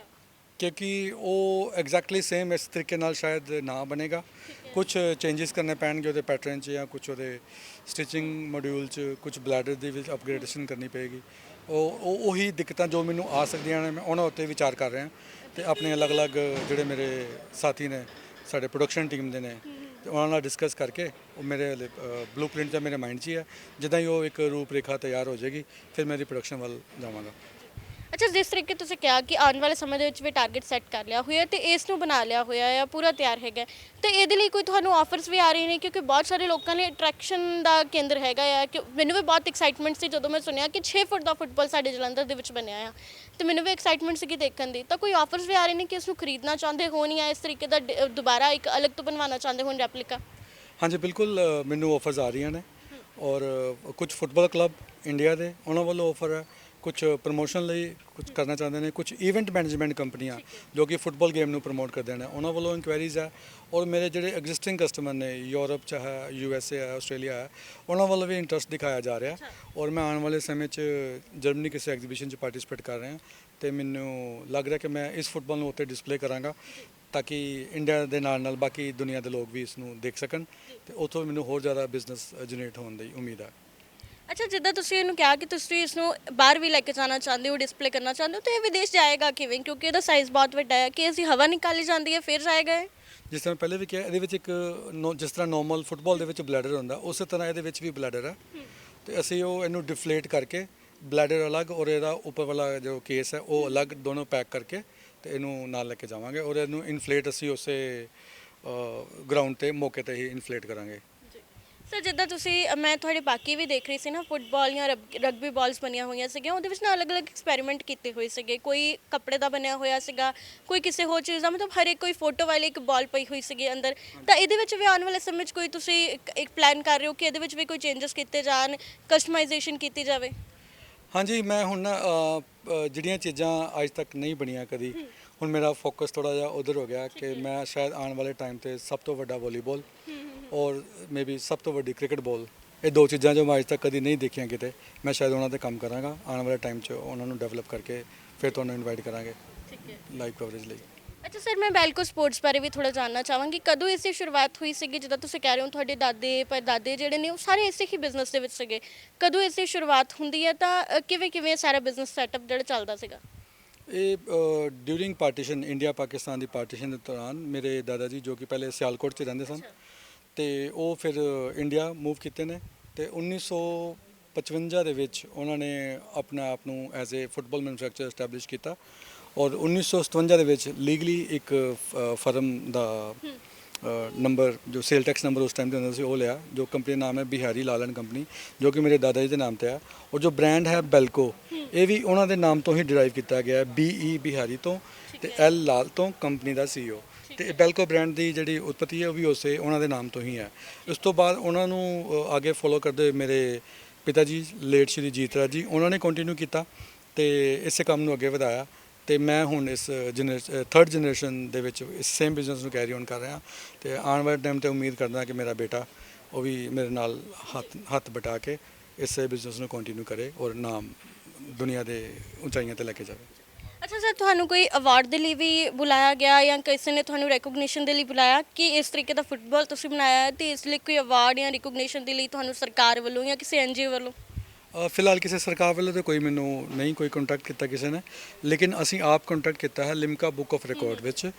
ਕਿਉਂਕਿ ਉਹ ਐਗਜ਼ੈਕਟਲੀ ਸੇਮ ਇਸ ਤਰੀਕੇ ਨਾਲ ਸ਼ਾਇਦ ਨਾ ਬਣੇਗਾ। ਕੁਝ ਚੇਂਜਸ ਕਰਨੇ ਪੈਣਗੇ ਉਹਦੇ ਪੈਟਰਨ 'ਚ ਜਾਂ ਕੁਝ ਉਹਦੇ ਸਟਿਚਿੰਗ ਮੋਡਿਊਲ 'ਚ ਕੁਝ ਬਲੈਡਰ ਦੀ ਵਿੱਚ ਅਪਗ੍ਰੇਡੇਸ਼ਨ ਕਰਨੀ ਪਏਗੀ। ਉਹ ਉਹ, ਉਹੀ ਦਿੱਕਤਾਂ ਜੋ ਮੈਨੂੰ ਆ ਸਕਦੀਆਂ ਨੇ, ਮੈਂ ਉਹਨਾਂ ਉੱਤੇ ਵਿਚਾਰ ਕਰ ਰਿਹਾ। ਤੇ ਆਪਣੇ ਅਲੱਗ-ਅਲੱਗ ਜਿਹੜੇ ਮੇਰੇ ਸਾਥੀ ਨੇ, ਸਾਡੇ ਪ੍ਰੋਡਕਸ਼ਨ ਟੀਮ ਦੇ ਨੇ, ਤੇ ਉਹਨਾਂ ਨਾਲ ਡਿਸਕਸ ਕਰਕੇ ਉਹ ਮੇਰੇ ਬਲੂਪ੍ਰਿੰਟ ਤਾਂ ਮੇਰੇ ਮਾਈਂਡ 'ਚ ਹੀ ਹੈ ਜਿੱਦਾਂ ਹੀ ਉਹ ਇੱਕ ਰੂਪ ਰੇਖਾ ਤਿਆਰ ਹੋ ਜਾਏਗੀ, ਫਿਰ ਮੈਂ ਇਹਦੀ ਪ੍ਰੋਡਕਸ਼ਨ ਵੱਲ ਜਾਵਾਂਗਾ। ਅੱਛਾ ਜਿਸ ਤਰੀਕੇ ਤੁਸੀਂ ਕਿਹਾ ਕਿ ਆਉਣ ਵਾਲੇ ਸਮੇਂ ਦੇ ਵਿੱਚ ਵੀ ਟਾਰਗੇਟ ਸੈੱਟ ਕਰ ਲਿਆ ਹੋਇਆ ਤੇ ਇਸ ਨੂੰ ਬਣਾ ਲਿਆ ਹੋਇਆ ਹੈ ਪੂਰਾ ਤਿਆਰ ਹੈਗਾ। ਹੈ। ਤੇ ਇਹਦੇ ਲਈ ਕੋਈ ਤੁਹਾਨੂੰ ਆਫਰਸ ਵੀ ਆ ਰਹੇ ਨੇ? ਕਿਉਂਕਿ ਬਹੁਤ ਸਾਰੇ ਲੋਕਾਂ ਲਈ ਅਟਰੈਕਸ਼ਨ ਦਾ ਕੇਂਦਰ ਹੈਗਾ ਆ ਕਿ ਮੈਨੂੰ ਵੀ ਬਹੁਤ ਐਕਸਾਈਟਮੈਂਟ ਸੀ ਜਦੋਂ ਮੈਂ ਸੁਣਿਆ ਕਿ 6 ਫੁੱਟ ਦਾ ਫੁੱਟਬਾਲ ਸਾਡੇ ਜਲੰਧਰ ਦੇ ਵਿੱਚ ਬਣਿਆ ਆ। ਤੇ ਮੈਨੂੰ ਵੀ ਐਕਸਾਈਟਮੈਂਟ ਸੀ ਦੇਖਣ ਦੀ। ਤਾਂ ਕੋਈ ਆਫਰਸ ਵੀ ਆ ਰਹੇ ਨੇ ਕਿ ਇਸ ਨੂੰ ਖਰੀਦਣਾ ਚਾਹੁੰਦੇ ਹੋਣ ਜਾਂ ਇਸ ਤਰੀਕੇ ਦਾ ਡ- ਦੁਬਾਰਾ ਇੱਕ ਅਲੱਗ ਤੋਂ ਬਣਵਾਉਣਾ ਚਾਹੁੰਦੇ ਹੋਣ ਰੈਪਲੀਕਾ ਹਾਂਜੀ ਬਿਲਕੁਲ ਅ, ਮੈਨੂੰ ਆਫਰਸ ਆ ਰਹੀਆਂ ਨੇ। ਔਰ ਕੁਝ ਫੁੱਟਬਾਲ ਕਲੱਬ ਇੰਡੀਆ ਦੇ ਉਹਨਾਂ ਵੱਲੋਂ ਆਫਰ ਹੈ। ਕੁਝ ਪ੍ਰੋਮੋਸ਼ਨ ਲਈ ਕੁਝ ਕਰਨਾ ਚਾਹੁੰਦੇ ਨੇ ਕੁਝ ਇਵੈਂਟ ਮੈਨੇਜਮੈਂਟ ਕੰਪਨੀਆਂ ਜੋ ਕਿ ਫੁੱਟਬਾਲ ਗੇਮ ਨੂੰ ਪ੍ਰਮੋਟ ਕਰਦੇ ਨੇ। ਉਹਨਾਂ ਵੱਲੋਂ ਇਨਕੁਆਇਰੀਜ਼ ਹੈ ਔਰ ਮੇਰੇ ਜਿਹੜੇ ਐਗਜ਼ਿਸਟਿੰਗ ਕਸਟਮਰ ਨੇ ਯੂਰਪ ਚ ਹੈ ਯੂ ਐਸ ਏ ਹੈ ਆਸਟ੍ਰੇਲੀਆ ਹੈ ਉਹਨਾਂ ਵੱਲੋਂ ਵੀ ਇੰਟਰਸਟ ਦਿਖਾਇਆ ਜਾ ਰਿਹਾ। ਔਰ ਮੈਂ ਆਉਣ ਵਾਲੇ ਸਮੇਂ 'ਚ ਜਰਮਨੀ ਕਿਸੇ ਐਗਜ਼ੀਬਿਸ਼ਨ 'ਚ ਪਾਰਟਿਸਿਪੇਟ ਕਰ ਰਿਹਾ ਤੇ ਮੈਨੂੰ ਲੱਗ ਰਿਹਾ ਕਿ ਮੈਂ ਇਸ ਫੁੱਟਬਾਲ ਨੂੰ ਉੱਥੇ ਡਿਸਪਲੇ ਕਰਾਂਗਾ ਤਾਂ ਕਿ ਇੰਡੀਆ ਦੇ ਨਾਲ ਨਾਲ ਬਾਕੀ ਦੁਨੀਆ ਦੇ ਲੋਕ ਵੀ ਇਸ ਨੂੰ ਦੇਖ ਸਕਣ ਤੇ ਉੱਥੋਂ ਮੈਨੂੰ ਹੋਰ ਜ਼ਿਆਦਾ ਬਿਜ਼ਨਸ ਜਨਰੇਟ ਹੋਣ ਦੀ ਉਮੀਦ ਹੈ। ਅੱਛਾ ਜਿੱਦਾਂ ਤੁਸੀਂ ਇਹਨੂੰ ਕਿਹਾ ਕਿ ਤੁਸੀਂ ਇਸ ਨੂੰ ਬਾਹਰ ਵੀ ਲੈ ਕੇ ਜਾਣਾ ਚਾਹੁੰਦੇ ਹੋ ਡਿਸਪਲੇ ਕਰਨਾ ਚਾਹੁੰਦੇ ਹੋ ਤਾਂ ਇਹ ਵਿਦੇਸ਼ ਜਾਏਗਾ ਕਿਵੇਂ? ਕਿਉਂਕਿ ਇਹਦਾ ਸਾਈਜ਼ ਬਹੁਤ ਵੱਡਾ ਹੈ। ਕਿ ਅਸੀਂ ਹਵਾ ਨਿਕਾਲੀ ਜਾਂਦੀ ਹੈ ਫਿਰ ਜਾਏਗਾ ਇਹ? ਜਿਸ ਤਰ੍ਹਾਂ ਪਹਿਲੇ ਵੀ ਕਿਹਾ ਇਹਦੇ ਵਿੱਚ ਇੱਕ ਨੋ- ਜਿਸ ਤਰ੍ਹਾਂ ਨਾਰਮਲ ਫੁੱਟਬਾਲ ਦੇ ਵਿੱਚ ਬਲੈਡਰ ਹੁੰਦਾ ਉਸੇ ਤਰ੍ਹਾਂ ਇਹਦੇ ਵਿੱਚ ਵੀ ਬਲੈਡਰ ਹੈ। ਤੇ ਅਸੀਂ ਉਹ ਇਹਨੂੰ ਡਿਫਲੇਟ ਕਰਕੇ ਬਲੈਡਰ ਅਲੱਗ ਔਰ ਇਹਦਾ ਉੱਪਰ ਵਾਲਾ ਜੋ ਕੇਸ ਹੈ ਉਹ ਅਲੱਗ ਦੋਨੋਂ ਪੈਕ ਕਰਕੇ ਤੇ ਇਹਨੂੰ ਨਾਲ ਲੈ ਕੇ ਜਾਵਾਂਗੇ ਔਰ ਇਹਨੂੰ ਇਨਫਲੇਟ ਅਸੀਂ ਉਸੇ ਗਰਾਊਂਡ ਤੇ ਮੌਕੇ ਤੇ ਹੀ ਇਨਫਲੇਟ ਕਰਾਂਗੇ। ਸਰ ਜਿੱਦਾਂ ਤੁਸੀਂ ਮੈਂ ਤੁਹਾਡੇ ਬਾਕੀ ਵੀ ਦੇਖ ਰਹੀ ਸੀ ਨਾ ਫੁੱਟਬਾਲ ਜਾਂ ਰਗਬੀ ਬਾਲਸ ਬਣੀਆਂ ਹੋਈਆਂ ਸੀਗੀਆਂ ਉਹਦੇ ਵਿੱਚ ਨਾ ਅਲੱਗ-ਅਲੱਗ ਐਕਸਪੈਰੀਮੈਂਟ ਕੀਤੇ ਹੋਏ ਸੀਗੇ। ਕੋਈ ਕੱਪੜੇ ਦਾ ਬਣਿਆ ਹੋਇਆ ਸੀਗਾ ਕੋਈ ਕਿਸੇ ਹੋਰ ਚੀਜ਼ ਦਾ ਮਤਲਬ ਹਰ ਇੱਕ ਕੋਈ ਫੋਟੋ ਵਾਲੀ ਇੱਕ ਬਾਲ ਪਈ ਹੋਈ ਸੀਗੀ ਅੰਦਰ। ਤਾਂ ਇਹਦੇ ਵਿੱਚ ਵੀ ਆਉਣ ਵਾਲੇ ਸਮੇਂ 'ਚ ਕੋਈ ਤੁਸੀਂ ਇੱਕ- ਇੱਕ ਪਲਾਨ ਕਰ ਰਹੇ ਹੋ ਕਿ ਇਹਦੇ ਵਿੱਚ ਵੀ ਕੋਈ ਚੇਂਜਸ ਕੀਤੇ ਜਾਣ ਕਸਟਮਾਈਜ਼ੇਸ਼ਨ ਕੀਤੀ ਜਾਵੇ? ਹਾਂਜੀ ਮੈਂ ਹੁਣ ਨਾ ਅ, ਅ, ਜਿਹੜੀਆਂ ਚੀਜ਼ਾਂ ਅੱਜ ਤੱਕ ਨਹੀਂ ਬਣੀਆਂ ਕਦੀ ਹੁਣ ਮੇਰਾ ਫੋਕਸ ਥੋੜਾ ਜਿਹਾ ਉਧਰ ਹੋ ਗਿਆ ਕਿ ਮੈਂ ਸ਼ਾਇਦ ਆਉਣ ਵਾਲੇ ਟਾਈਮ ਤੇ ਸਭ ਤੋਂ ਵੱਡਾ ਵਾਲੀਬਾਲ ਔਰ ਮੇਬੀ ਸਭ ਤੋਂ ਵੱਡੀ ਕ੍ਰਿਕਟ ਬਾਲ ਇਹ ਦੋ ਚੀਜ਼ਾਂ ਜੋ ਮੈਂ ਅੱਜ ਤੱਕ ਕਦੀ ਨਹੀਂ ਦੇਖੀਆਂ ਕਿਤੇ ਮੈਂ ਸ਼ਾਇਦ ਉਹਨਾਂ ਤੇ ਕੰਮ ਕਰਾਂਗਾ। ਆਉਣ ਵਾਲੇ ਟਾਈਮ 'ਚ ਉਹਨਾਂ ਨੂੰ ਡਿਵੈਲਪ ਕਰਕੇ ਫਿਰ ਤੁਹਾਨੂੰ ਇਨਵਾਈਟ ਕਰਾਂਗੇ। ਠੀਕ ਹੈ। ਲਾਈਵ ਕਵਰੇਜ ਲਈ। ਅੱਛਾ ਸਰ ਮੈਂ ਬੈਲਕੋ ਸਪੋਰਟਸ ਬਾਰੇ ਵੀ ਥੋੜਾ ਜਾਨਣਾ ਚਾਹਾਂਗੀ। ਕਦੋਂ ਇਸ ਦੀ ਸ਼ੁਰੂਆਤ ਹੋਈ ਸੀਗੀ? ਜਿੱਦਾਂ ਤੁਸੀਂ ਕਹਿ ਰਹੇ ਹੋ ਤੁਹਾਡੇ ਦਾਦੇ ਪੜਦਾਦੇ ਜਿਹੜੇ ਨੇ ਉਹ ਸਾਰੇ ਇਸੇ ਹੀ ਬਿਜ਼ਨਸ ਦੇ ਵਿੱਚ ਸੀਗੇ। ਕਦੋਂ ਇਸ ਦੀ ਸ਼ੁਰੂਆਤ ਹੁੰਦੀ ਹੈ? ਤਾਂ ਕਿਵੇਂ ਕਿਵੇਂ ਸਾਰਾ ਬਿਜ਼ਨਸ ਸੈਟਅਪ ਜਿਹੜਾ ਚੱਲਦਾ ਸੀਗਾ? ਇਹ ਡਿਊਰਿੰਗ ਪਾਰਟੀਸ਼ਨ ਇੰਡੀਆ ਪਾਕਿਸਤਾਨ ਦੀ ਪਾਰਟੀਸ਼ਨ ਦੇ ਦੌਰਾਨ ਮੇਰੇ ਦਾਦਾ ਜੀ ਜੋ ਕਿ ਪਹਿਲੇ ਸਿਆਲਕੋਟ 'ਚ ਰਹਿੰਦੇ ਸਨ ਤੇ ਉਹ ਫਿਰ ਇੰਡੀਆ ਮੂਵ ਕੀਤੇ ਨੇ ਤੇ 1955 ਦੇ ਵਿੱਚ ਉਹਨਾਂ ਨੇ ਆਪਣਾ ਆਪ ਨੂੰ as a football manufacture establish ਕੀਤਾ ਔਰ 1957 ਦੇ ਵਿੱਚ ਲੀਗਲੀ ਇੱਕ ਫਰਮ ਦਾ ਨੰਬਰ ਜੋ ਸੇਲ ਟੈਕਸ ਨੰਬਰ ਉਸ ਟਾਈਮ ਤੇ ਹੁੰਦਾ ਸੀ ਉਹ ਲਿਆ ਜੋ ਕੰਪਨੀ ਦਾ ਨਾਮ ਹੈ ਬਿਹਾਰੀ ਲਾਲਨ ਕੰਪਨੀ ਜੋ ਕਿ ਮੇਰੇ ਦਾਦਾ ਜੀ ਦੇ ਨਾਮ ਤੇ ਹੈ ਔਰ ਜੋ ਬ੍ਰਾਂਡ ਹੈ ਬੈਲਕੋ ਇਹ ਵੀ ਉਹਨਾਂ ਦੇ ਨਾਮ ਤੋਂ ਹੀ ਡਿਰਾਈਵ ਕੀਤਾ ਗਿਆ ਹੈ ਬੀਈ ਬਿਹਾਰੀ ਤੋਂ ਤੇ ਐਲ ਲਾਲ ਤੋਂ ਕੰਪਨੀ ਦਾ ਸੀਈਓ ਤੇ ਬੈਲਕੋ ਬ੍ਰਾਂਡ ਦੀ ਜਿਹੜੀ ਉਤਪਤੀ ਹੈ ਉਹ ਵੀ ਉਸੇ ਉਹਨਾਂ ਦੇ ਨਾਮ ਤੋਂ ਹੀ ਹੈ। ਉਸ ਤੋਂ ਬਾਅਦ ਉਹਨਾਂ ਨੂੰ ਅ, ਅੱਗੇ ਫੋਲੋ ਕਰਦੇ ਹੋਏ ਮੇਰੇ ਪਿਤਾ ਜੀ ਲੇਟ ਸ਼੍ਰੀ ਜੀਤ ਰਾਜ ਜੀ ਉਹਨਾਂ ਨੇ ਕੰਟੀਨਿਊ ਕੀਤਾ ਤੇ ਇਸੇ ਕੰਮ ਨੂੰ ਅੱਗੇ ਵਧਾਇਆ ਤੇ ਮੈਂ ਹੁਣ ਇਸ ਥਰਡ ਜਨਰੇਸ਼ਨ ਦੇ ਵਿੱਚ ਇਸ ਸੇਮ ਬਿਜ਼ਨਸ ਨੂੰ ਕੈਰੀ ਔਨ ਕਰ ਰਿਹਾ। ਤੇ ਆਉਣ ਵਾਲੇ ਟਾਈਮ ਤੇ ਉਮੀਦ ਕਰਦਾ ਕਿ ਮੇਰਾ ਬੇਟਾ ਉਹ ਵੀ ਮੇਰੇ ਨਾਲ ਹੱਥ ਹੱਥ ਬਟਾ ਕੇ ਇਸੇ ਬਿਜ਼ਨਸ ਨੂੰ ਕੰਟੀਨਿਊ ਕਰੇ ਔਰ ਨਾਮ ਦੁਨੀਆ ਦੇ ਉਚਾਈਆਂ ਤੇ ਲੈ ਕੇ ਜਾਵੇ। ਅੱਛਾ ਸਰ, ਤੁਹਾਨੂੰ ਕੋਈ ਅਵਾਰਡ ਦੇ ਲਈ ਵੀ ਬੁਲਾਇਆ ਗਿਆ ਜਾਂ ਕਿਸੇ ਨੇ ਤੁਹਾਨੂੰ ਰੈਕੋਗਨੀਸ਼ਨ ਦੇ ਲਈ ਬੁਲਾਇਆ ਕਿ ਇਸ ਤਰੀਕੇ ਦਾ ਫੁੱਟਬਾਲ ਤੁਸੀਂ ਬਣਾਇਆ ਹੈ ਤੇ ਇਸ ਲਈ ਕੋਈ ਅਵਾਰਡ ਜਾਂ ਰੈਕੋਗਨੀਸ਼ਨ ਦੇ ਲਈ ਤੁਹਾਨੂੰ ਸਰਕਾਰ ਵੱਲੋਂ ਜਾਂ ਕਿਸੇ ਐਨਜੀਓ ਵੱਲੋਂ? ਫਿਲਹਾਲ ਕਿਸੇ ਸਰਕਾਰ ਵੱਲੋਂ ਤਾਂ ਕੋਈ ਮੈਨੂੰ ਨਹੀਂ ਕੋਈ ਕੰਟੈਕਟ ਕੀਤਾ ਕਿਸੇ ਨੇ ਲੇਕਿਨ ਅਸੀਂ ਆਪ ਕੰਟੈਕਟ ਕੀਤਾ ਹੈ ਲਿਮਕਾ ਬੁੱਕ ਆਫ ਰਿਕਾਰਡ ਵਿੱਚ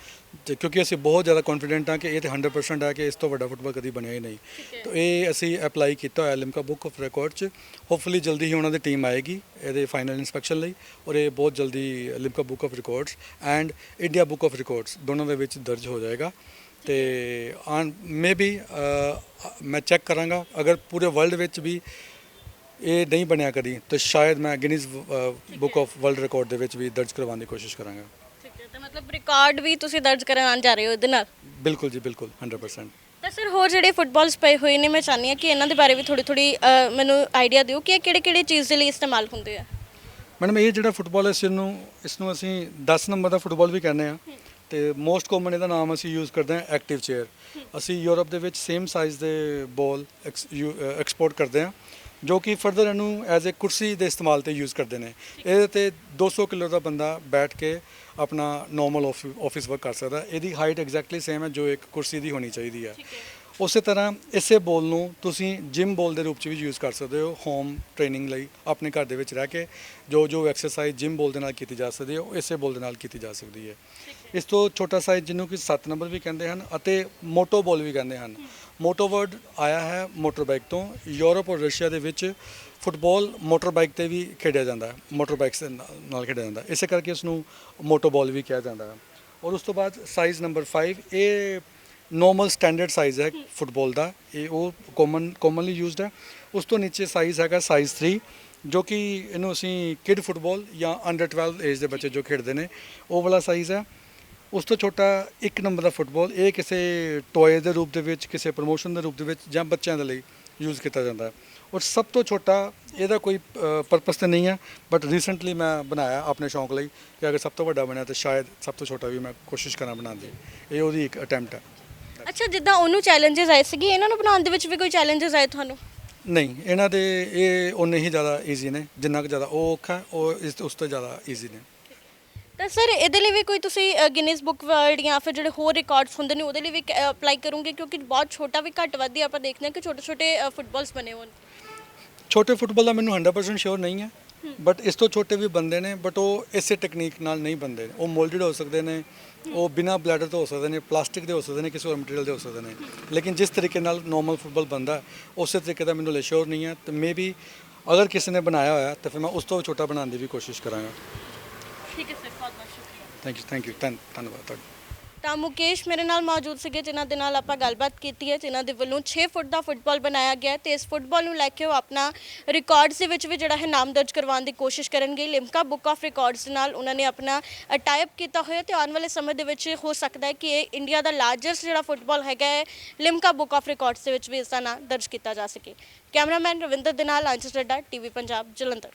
ਤੇ ਕਿਉਂਕਿ ਅਸੀਂ ਬਹੁਤ ਜ਼ਿਆਦਾ ਕੌਨਫੀਡੈਂਟ ਹਾਂ ਕਿ ਇਹ ਤੇ 100% ਹੈ ਕਿ ਇਸ ਤੋਂ ਵੱਡਾ ਫੁੱਟਬਾਲ ਕਦੀ ਬਣਿਆ ਹੀ ਨਹੀਂ। ਤਾਂ ਇਹ ਅਸੀਂ ਅਪਲਾਈ ਕੀਤਾ ਹੋਇਆ ਲਿਮਕਾ ਬੁੱਕ ਆਫ ਰਿਕਾਰਡ 'ਚ ਹੋਪਫੁਲੀ ਜਲਦੀ ਹੀ ਉਹਨਾਂ ਦੀ ਟੀਮ ਆਏਗੀ ਇਹਦੇ ਫਾਈਨਲ ਇਨਸਪੈਕਸ਼ਨ ਲਈ ਔਰ ਇਹ ਬਹੁਤ ਜਲਦੀ Limca book of records and India book of records ਦੋਨੋਂ ਦੇ ਵਿੱਚ ਦਰਜ ਹੋ ਜਾਏਗਾ। ਤੇ ਆਨ ਮੇਬੀ ਮੈਂ ਚੈੱਕ ਕਰਾਂਗਾ ਅਗਰ ਪੂਰੇ ਵਰਲਡ ਵਿੱਚ ਵੀ ਇਹ ਨਹੀਂ ਬਣਿਆ ਕਦੀ ਤਾਂ ਸ਼ਾਇਦ ਮੈਂ Guinness book of world record ਦੇ ਵਿੱਚ ਵੀ ਦਰਜ ਕਰਵਾਉਣ ਦੀ ਕੋਸ਼ਿਸ਼ ਕਰਾਂਗਾ। ਠੀਕ ਹੈ ਤਾਂ ਮਤਲਬ ਰਿਕਾਰਡ ਵੀ ਤੁਸੀਂ ਦਰਜ ਕਰਨ ਜਾ ਰਹੇ ਹੋ ਇਹਦੇ ਨਾਲ? ਬਿਲਕੁਲ ਜੀ ਬਿਲਕੁਲ 100% ਤਾਂ ਸਰ ਹੋਰ ਜਿਹੜੇ ਫੁੱਟਬਾਲਸ ਪਏ ਹੋਏ ਨੇ ਮੈਂ ਚਾਹੁੰਦੀ ਹਾਂ ਕਿ ਇਹਨਾਂ ਦੇ ਬਾਰੇ ਵੀ ਥੋੜੀ ਥੋੜੀ ਮੈਨੂੰ ਆਈਡੀਆ ਦਿਓ ਕਿ ਇਹ ਕਿਹੜੇ ਕਿਹੜੇ ਚੀਜ਼ ਦੇ ਲਈ ਇਸਤੇਮਾਲ ਹੁੰਦੇ ਆ। ਮੈਡਮ ਇਹ ਜਿਹੜਾ ਫੁੱਟਬਾਲ ਹੈ ਇਸ ਨੂੰ ਇਸ ਨੂੰ ਅਸੀਂ 10 ਨੰਬਰ ਦਾ ਫੁੱਟਬਾਲ ਵੀ ਕਹਿੰਦੇ ਆ ਤੇ ਮੋਸਟ ਕਾਮਨ ਇਹਦਾ ਨਾਮ ਅਸੀਂ ਯੂਜ਼ ਕਰਦੇ ਹਾਂ ਐਕਟਿਵ ਚੇਅਰ ਅਸੀਂ ਯੂਰਪ ਦੇ ਵਿੱਚ ਸੇਮ ਸਾਈਜ਼ ਦੇ ਬਾਲ ਐਕਸਪੋਰਟ ਕਰਦੇ ਹਾਂ। ਜੋ ਕਿ ਫਰਦਰ ਇਹਨੂੰ ਐਜ਼ ਅ ਕੁਰਸੀ ਦੇ ਇਸਤੇਮਾਲ ਤੇ ਯੂਜ਼ ਕਰਦੇ ਨੇ। ਇਹਦੇ ਤੇ 200 ਕਿਲੋ ਦਾ ਬੰਦਾ ਬੈਠ ਕੇ ਆਪਣਾ ਨਾਰਮਲ ਆਫਿਸ ਵਰਕ ਕਰ ਸਕਦਾ। ਇਹਦੀ ਹਾਈਟ ਐਗਜ਼ੈਕਟਲੀ ਸੇਮ ਹੈ ਜੋ ਇੱਕ ਕੁਰਸੀ ਦੀ ਹੋਣੀ ਚਾਹੀਦੀ ਹੈ। ਉਸੇ ਤਰ੍ਹਾਂ ਇਸੇ ਬੋਲ ਨੂੰ ਤੁਸੀਂ ਜਿਮ ਬੋਲ ਦੇ ਰੂਪ ਚ ਵੀ ਯੂਜ਼ ਕਰ ਸਕਦੇ ਹੋ ਹੋਮ ਟ੍ਰੇਨਿੰਗ ਲਈ ਆਪਣੇ ਘਰ ਦੇ ਵਿੱਚ ਰਹਿ ਕੇ ਜੋ ਜੋ ਐਕਸਰਸਾਈਜ਼ ਜਿਮ ਬੋਲ ਦੇ ਨਾਲ ਕੀਤੀ ਜਾ ਸਕਦੀ ਹੈ ਉਹ ਇਸੇ ਬੋਲ ਦੇ ਨਾਲ ਕੀਤੀ ਜਾ ਸਕਦੀ ਹੈ। ਇਸ ਤੋਂ ਛੋਟਾ ਸਾਈਜ਼ ਜਿਹਨੂੰ ਕਿ 7 ਨੰਬਰ ਵੀ ਕਹਿੰਦੇ ਹਨ ਅਤੇ ਮੋਟੋ ਬੋਲ ਵੀ ਕਹਿੰਦੇ ਹਨ। ਮੋਟੋਵਰਡ ਆਇਆ ਹੈ ਮੋਟਰ ਬਾਈਕ ਤੋਂ। ਯੂਰਪ ਔਰ ਰਸ਼ੀਆ ਦੇ ਵਿੱਚ ਫੁੱਟਬਾਲ ਮੋਟਰ ਬਾਈਕ ਤੇ ਵੀ ਖੇਡਿਆ ਜਾਂਦਾ ਹੈ ਮੋਟਰ ਬਾਈਕਸ ਦੇ ਨਾਲ ਖੇਡਿਆ ਜਾਂਦਾ ਇਸੇ ਕਰਕੇ ਇਸ ਨੂੰ ਮੋਟੋ ਵੀ ਕਿਹਾ ਜਾਂਦਾ ਹੈ। ਔਰ ਉਸ ਤੋਂ ਬਾਅਦ ਸਾਈਜ਼ ਨੰਬਰ 5 ਇਹ ਨੋਰਮਲ ਸਟੈਂਡਰਡ ਸਾਈਜ਼ ਹੈ ਫੁੱਟਬਾਲ ਦਾ। ਇਹ ਉਹ ਕਾਮਨ ਕਾਮਨਲੀ ਯੂਜ਼ਡ ਹੈ। ਉਸ ਤੋਂ ਨੀਚੇ ਸਾਈਜ਼ ਹੈਗਾ ਸਾਈਜ਼ 3 ਜੋ ਕਿ ਇਹਨੂੰ ਅਸੀਂ ਕਿਡ ਫੁੱਟਬਾਲ ਜਾਂ ਅੰਡਰ 12 ਏਜ ਦੇ ਬੱਚੇ ਜੋ ਖੇਡਦੇ ਨੇ, ਉਹ ਵਾਲਾ ਸਾਈਜ਼ ਹੈ। ਉਸ ਤੋਂ ਛੋਟਾ ਇੱਕ ਨੰਬਰ ਦਾ ਫੁੱਟਬਾਲ ਇਹ ਕਿਸੇ ਟੋਏ ਦੇ ਰੂਪ ਦੇ ਵਿੱਚ ਕਿਸੇ ਪ੍ਰੋਮੋਸ਼ਨ ਦੇ ਰੂਪ ਦੇ ਵਿੱਚ ਜਾਂ ਬੱਚਿਆਂ ਦੇ ਲਈ ਯੂਜ਼ ਕੀਤਾ ਜਾਂਦਾ ਹੈ। ਔਰ ਸਭ ਤੋਂ ਛੋਟਾ ਇਹਦਾ ਕੋਈ ਪਰਪਸ ਤੇ ਨਹੀਂ ਹੈ ਬਟ ਰੀਸੈਂਟਲੀ ਮੈਂ ਬਣਾਇਆ ਆਪਣੇ ਸ਼ੌਂਕ ਲਈ ਕਿ ਅਗਰ ਸਭ ਤੋਂ ਵੱਡਾ ਬਣਿਆ ਤਾਂ ਸ਼ਾਇਦ ਸਭ ਤੋਂ ਛੋਟਾ ਵੀ ਮੈਂ ਕੋਸ਼ਿਸ਼ ਕਰਾਂ ਬਣਾਉਣ ਦੀ। ਇਹ ਉਹਦੀ ਇੱਕ ਅਟੈਂਪਟ ਹੈ। ਅੱਛਾ ਜਿੱਦਾਂ ਉਹਨੂੰ ਚੈਲੰਜਸ ਆਏ ਸੀਗੇ ਇਹਨਾਂ ਨੂੰ ਬਣਾਉਣ ਦੇ ਵਿੱਚ ਵੀ ਕੋਈ ਚੈਲੰਜਸ ਆਏ ਤੁਹਾਨੂੰ? ਨਹੀਂ ਇਹਨਾਂ ਦੇ ਇਹ ਉਨੇ ਹੀ ਜ਼ਿਆਦਾ ਈਜ਼ੀ ਨੇ ਜਿੰਨਾ ਕੁ ਜ਼ਿਆਦਾ ਉਹ ਔਖਾ ਉਹ ਇਸ ਉਸ ਤੋਂ ਜ਼ਿਆਦਾ ਈਜ਼ੀ ਨੇ। ਤਾਂ ਸਰ ਇਹਦੇ ਲਈ ਵੀ ਕੋਈ ਤੁਸੀਂ ਗਿਨੀਜ਼ ਬੁੱਕ ਵਰਲਡ ਜਾਂ ਫਿਰ ਜਿਹੜੇ ਹੋਰ ਰਿਕਾਰਡਸ ਹੁੰਦੇ ਨੇ ਉਹਦੇ ਲਈ ਵੀ ਅਪਲਾਈ ਕਰੋਗੇ? ਕਿਉਂਕਿ ਬਹੁਤ ਛੋਟਾ ਵੀ ਘੱਟ ਵੱਧ ਹੀ ਆਪਾਂ ਦੇਖਦੇ ਹਾਂ ਕਿ ਛੋਟੇ ਛੋਟੇ ਫੁੱਟਬਾਲਸ ਬਣੇ ਹੋਣ। ਛੋਟੇ ਫੁੱਟਬਾਲ ਦਾ ਮੈਨੂੰ 100% ਸ਼ੋਰ ਨਹੀਂ ਹੈ ਬਟ ਇਸ ਤੋਂ ਛੋਟੇ ਵੀ ਬੰਦੇ ਨੇ ਬਟ ਉਹ ਇਸੇ ਟੈਕਨੀਕ ਨਾਲ ਨਹੀਂ ਬੰਦੇ। ਉਹ ਮੋਲਡਡ ਹੋ ਸਕਦੇ ਨੇ ਉਹ ਬਿਨਾ ਬਲੈਡਰ ਤੋਂ ਹੋ ਸਕਦੇ ਨੇ ਪਲਾਸਟਿਕ ਦੇ ਹੋ ਸਕਦੇ ਨੇ ਕਿਸੇ ਹੋਰ ਮਟੀਰੀਅਲ ਦੇ ਹੋ ਸਕਦੇ ਨੇ। ਲੇਕਿਨ ਜਿਸ ਤਰੀਕੇ ਨਾਲ ਨਾਰਮਲ ਫੁੱਟਬਾਲ ਬੰਦਾ ਉਸੇ ਤਰੀਕੇ ਦਾ ਮੈਨੂੰ ਸ਼ੋਰ ਨਹੀਂ ਹੈ ਤੇ ਮੇਬੀ ਅਗਰ ਕਿਸੇ ਨੇ ਬਣਾਇਆ ਹੋਇਆ ਤਾਂ ਫਿਰ ਮੈਂ ਉਸ ਤੋਂ ਵੀ ਛੋਟਾ ਬਣਾਉਣ ਦੀ ਵੀ ਕੋਸ਼ਿਸ਼ ਕਰਾਂਗਾ ਠੀਕ ਹੈ ਸਰ ਬਹੁਤ ਬਹੁਤ ਸ਼ੁਕਰੀਆ ਥੈਂਕ ਯੂ ਥੈਂਕ ਯੂ ਧੰਨਵਾਦ ਤੁਹਾਡਾ। ਤਾਂ ਮੁਕੇਸ਼ ਮੇਰੇ ਨਾਲ ਮੌਜੂਦ ਸੀਗੇ, ਜਿਨ੍ਹਾਂ ਦੇ ਨਾਲ ਆਪਾਂ ਗੱਲਬਾਤ ਕੀਤੀ ਹੈ, ਜਿਨ੍ਹਾਂ ਦੇ ਵੱਲੋਂ 6 ਫੁੱਟ ਦਾ ਫੁੱਟਬਾਲ ਬਣਾਇਆ ਗਿਆ ਹੈ ਤੇ ਇਸ ਫੁੱਟਬਾਲ ਨੂੰ ਲੈ ਕੇ ਉਹ ਆਪਣਾ ਰਿਕਾਰਡਸ ਦੇ ਵਿੱਚ ਵੀ ਜਿਹੜਾ ਹੈ ਨਾਮ ਦਰਜ ਕਰਵਾਉਣ ਦੀ ਕੋਸ਼ਿਸ਼ ਕਰਨਗੇ। ਲਿਮਕਾ ਬੁੱਕ ਆਫ ਰਿਕਾਰਡਸ ਦੇ ਨਾਲ ਉਹਨਾਂ ਨੇ ਆਪਣਾ ਟਾਈਪ ਕੀਤਾ ਹੋਇਆ ਤੇ ਆਉਣ ਵਾਲੇ ਸਮੇਂ ਦੇ ਵਿੱਚ ਹੋ ਸਕਦਾ ਹੈ ਕਿ ਇਹ ਇੰਡੀਆ ਦਾ ਲਾਰਜੈਸਟ ਜਿਹੜਾ ਫੁੱਟਬਾਲ ਹੈਗਾ ਹੈ, ਲਿਮਕਾ ਬੁੱਕ ਆਫ ਰਿਕਾਰਡਸ ਦੇ ਵਿੱਚ ਵੀ ਇਸ ਦਾ ਨਾਮ ਦਰਜ ਕੀਤਾ ਜਾ ਸਕੇ। ਕੈਮਰਾਮੈਨ ਰਵਿੰਦਰ ਦੇ ਨਾਲ ਅੰਸ਼ ਚੱਡਾ ਟੀਵੀ ਪੰਜਾਬ, ਜਲੰਧਰ।